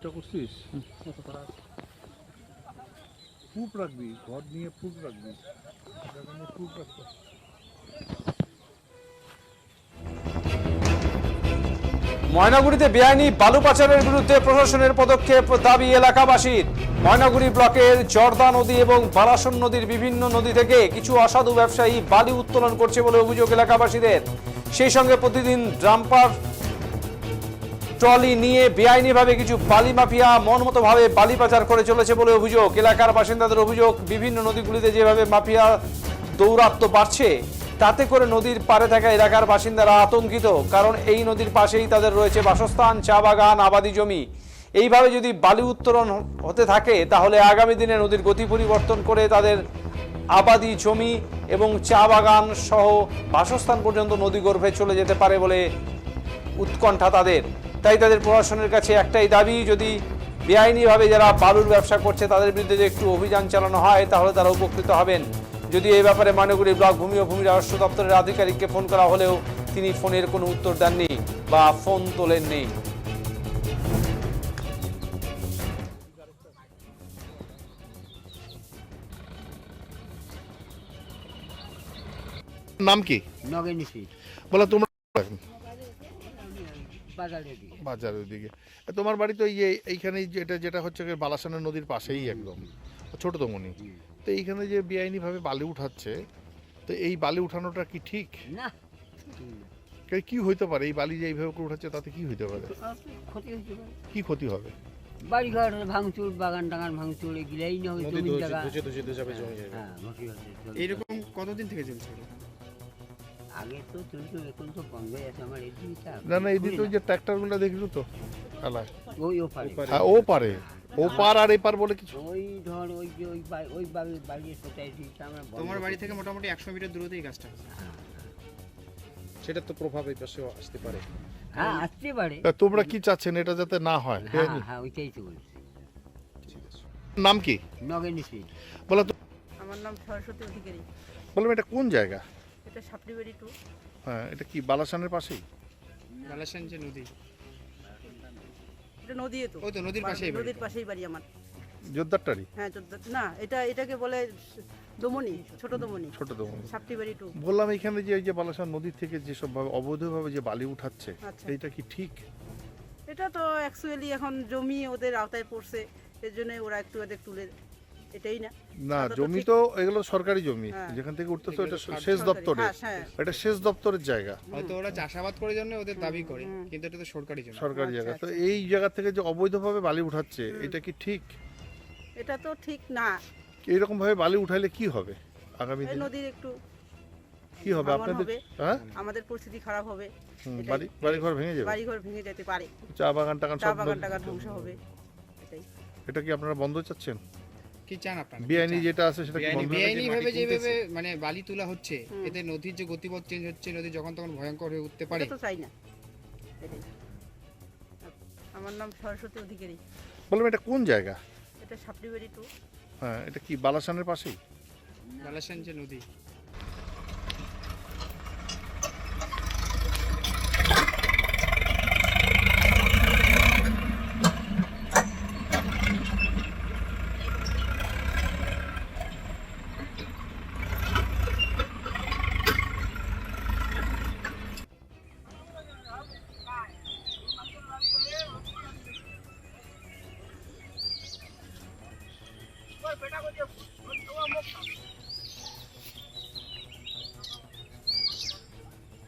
চেষ্টা করছিস? রাখবি ঘর নিয়ে রাখবি। রাখতে ময়নাগুড়িতে বেআইনি বালু পাচারের বিরুদ্ধে প্রশাসনের পদক্ষেপ দাবি এলাকাবাসীর। ময়নাগুড়ি ব্লকের জর্দা নদী এবং বালাসন নদীর বিভিন্ন নদী থেকে কিছু অসাধু ব্যবসায়ী বালি উত্তোলন করছে বলে অভিযোগ এলাকাবাসীদের। সেই সঙ্গে প্রতিদিন ড্রাম্পার ট্রলি নিয়ে বেআইনিভাবে কিছু বালি মাফিয়া মনমতোভাবে বালি পাচার করে চলেছে বলে অভিযোগ। এলাকার বাসিন্দাদের অভিযোগ, বিভিন্ন নদীগুলিতে যেভাবে মাফিয়া দৌরাত্ম্য বাড়ছে, তাতে করে নদীর পাড়ে থাকা এলাকার বাসিন্দারা আতঙ্কিত, কারণ এই নদীর পাশেই তাদের রয়েছে বাসস্থান, চা বাগান, আবাদি জমি। এইভাবে যদি বালি উত্তোলন হতে থাকে, তাহলে আগামী দিনে নদীর গতি পরিবর্তন করে তাদের আবাদি জমি এবং চা বাগান সহ বাসস্থান পর্যন্ত নদী গর্ভে চলে যেতে পারে বলে উৎকণ্ঠা তাদের। তাই তাদের প্রশাসনের কাছে একটাই দাবি যদি বেআইনিভাবে যারা বালুর ব্যবসা করছে তাদের বিরুদ্ধে যে একটু অভিযান চালানো হয় তাহলে তারা উপকৃত হবেন। যদি এই ব্যাপারে মানগুড়ি ব্লক ভূমি ও ভূমি রাজস্ব দপ্তরের আধিকারিককে ফোন করা হলেও তিনি ফোনের কোনো উত্তর দেননি বা ফোন তোলেননি। নাম কি? নগেনি বলো তোমরা বাজারের দিকে তোমার বাড়ি তো এই যে- এইখানেই যেটা যেটা হচ্ছে বালাসানের নদীর পাশেই একদম ছোট দমনি তো এইখানে যে বেআইনিভাবে বালি উঠাচ্ছে তো এই বালি উঠানোটা কি ঠিক না কি হইতে পারে এই বালি যে এইভাবে করে উঠাচ্ছে তাতে কি হইতে পারে ক্ষতি পারে। কি ক্ষতি হবে বাড়িঘর ভাঙচুর বাগান টাগান ভাঙচুর এগুলাই না জায়গা হ্যাঁ। এইরকম কতদিন থেকে চলছে আগে তো চলতো এখন তো বন্ধ আছে আমার এই না না এই ওই যে ট্র্যাক্টরগুলো দেখল তো আলায় ওই ও পারে হ্যাঁ ও পারে। ও পার আর এই পার বলে কিছু? ওই ধর ওই যে ওই ওই বাড়ি বাড়ির সোসাইটিটা আমরা তোমার বাড়ি থেকে মোটামুটি একশো মিটার দূরতেই গাছটা আছে। সেটা তো প্রভাব এই পাশেও আসতে পারে। হ্যাঁ আসতে পারে। তোমরা কি চাচ্ছেন এটা যাতে না হয়? হ্যাঁ? হ্যাঁ ওইটাই তো বলছি। নাম কি? নগেনি বলো তো। আমার নাম সরস্বতী অধিকারী। বললাম এটা কোন জায়গা? এটা সাপড়িবাড়ি টু হ্যাঁ এটা কি বালাসানের পাশেই? বালাসান যে নদী। এটা নদী তো। ওই তো নদীর পাশেই নদীর পাশেই বাড়ি আমার। জোরদারটারি হ্যাঁ চোদ্দ- না এটা এটাকে বলে দমনি ছোট দমনি। ছোট দমনি। সাপটিবাড়ি টু বললাম এখানে যে এই যে বালাসান নদীর থেকে যেসব ভাবে অবৈধভাবে যে বালি উঠাচ্ছে আচ্ছা। এইটা কি ঠিক? এটা তো অ্যাকচুয়ালি এখন জমি ওদের আওতায় পড়ছে এর জন্য ওরা একটু এদের তুলে এটাই না। না জমি তো এগুলো সরকারি জমি। হ্যাঁ। যেখান থেকে উঠতেছে ওটা এগুলো সেচ সরকারি, দপ্তরে হ্যাঁ, হ্যাঁ। এটা সেচ দপ্তরের জায়গা। হয়তো ওরা চাষাবাদ করে জন্য ওদের দাবি করে কিন্তু এটা তো সরকারি জমি। সরকারি আচ্ছা, জায়গা। তো আচ্ছা। এই জায়গা থেকে যে অবৈধভাবে বালি উঠাচ্ছে এটা কি ঠিক? এটা তো ঠিক না। এরকম ভাবে বালি উঠাইলে কি হবে আগামী দিনে? নদীর একটু কি হবে আপনাদের? হ্যাঁ? আমাদের পরিস্থিতি খারাপ হবে। বাড়ি বাড়ি ঘর ভেঙে যাবে? বাড়িঘর ভেঙে যেতে পারে। চা বাগান টাগান চা বাগান টাগান ধ্বংস হবে। এটাই। এটা কি আপনারা বন্ধ চাচ্ছেন? কি চান আপনারা? বেআইনি যেটা আছে সেটা বেআইনি ভাবে যেভাবে মানে বালি তোলা হচ্ছে এতে নদীর যে গতিপথ চেঞ্জ হচ্ছে নদী যখন তখন ভয়ঙ্কর হয়ে উঠতে পারে। তো চাই না। আমার নাম সরস্বতী অধিকারী। বললাম এটা কোন জায়গা? এটা সাপড়িবাড়ি টু হ্যাঁ এটা কি বালাসানের পাশেই? বালাসান যে নদী। બેટા કોઈ